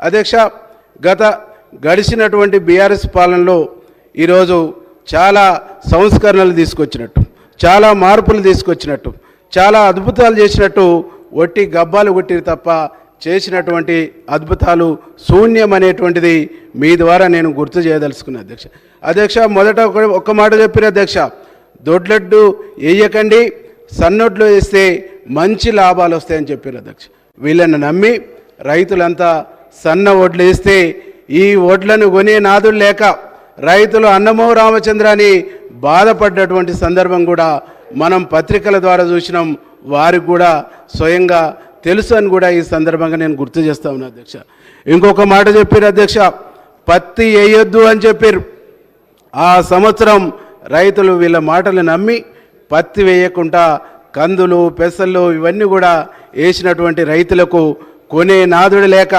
అధ్యక్ష గత గడిచినటువంటి బీఆర్ఎస్ పాలనలో ఈరోజు చాలా సంస్కరణలు తీసుకొచ్చినట్టు చాలా మార్పులు తీసుకొచ్చినట్టు చాలా అద్భుతాలు చేసినట్టు ఒట్టి గబ్బాలు కొట్టిరు తప్ప చేసినటువంటి అద్భుతాలు శూన్యం అనేటువంటిది మీ ద్వారా నేను గుర్తు చేయదలుచుకున్నా అధ్యక్ష. అధ్యక్ష మొదట ఒక- ఒక్క మాట చెప్పిన అధ్యక్ష దొడ్లడ్డు వేయకండి సన్నొడ్లు వేస్తే మంచి లాభాలు వస్తాయని చెప్పారు అధ్యక్ష. వీళ్ళని నమ్మి రైతులంతా సన్న వడ్లు ఇస్తే ఈ వడ్లను కొనే నాదులు లేక రైతులు అన్నమో రామచంద్ర అని బాధపడ్డటువంటి సందర్భం కూడా మనం పత్రికల ద్వారా చూసినాం. వారికి కూడా స్వయంగా తెలుసు అని కూడా ఈ సందర్భంగా నేను గుర్తు చేస్తా ఉన్నా అధ్యక్ష. ఇంకొక మాట చెప్పారు అధ్యక్ష పత్తి వేయొద్దు అని చెప్పారు. ఆ సంవత్సరం రైతులు వీళ్ళ మాటలు నమ్మి పత్తి వేయకుండా కందులు పెసలు ఇవన్నీ కూడా వేసినటువంటి రైతులకు కొనే నాదుడు లేక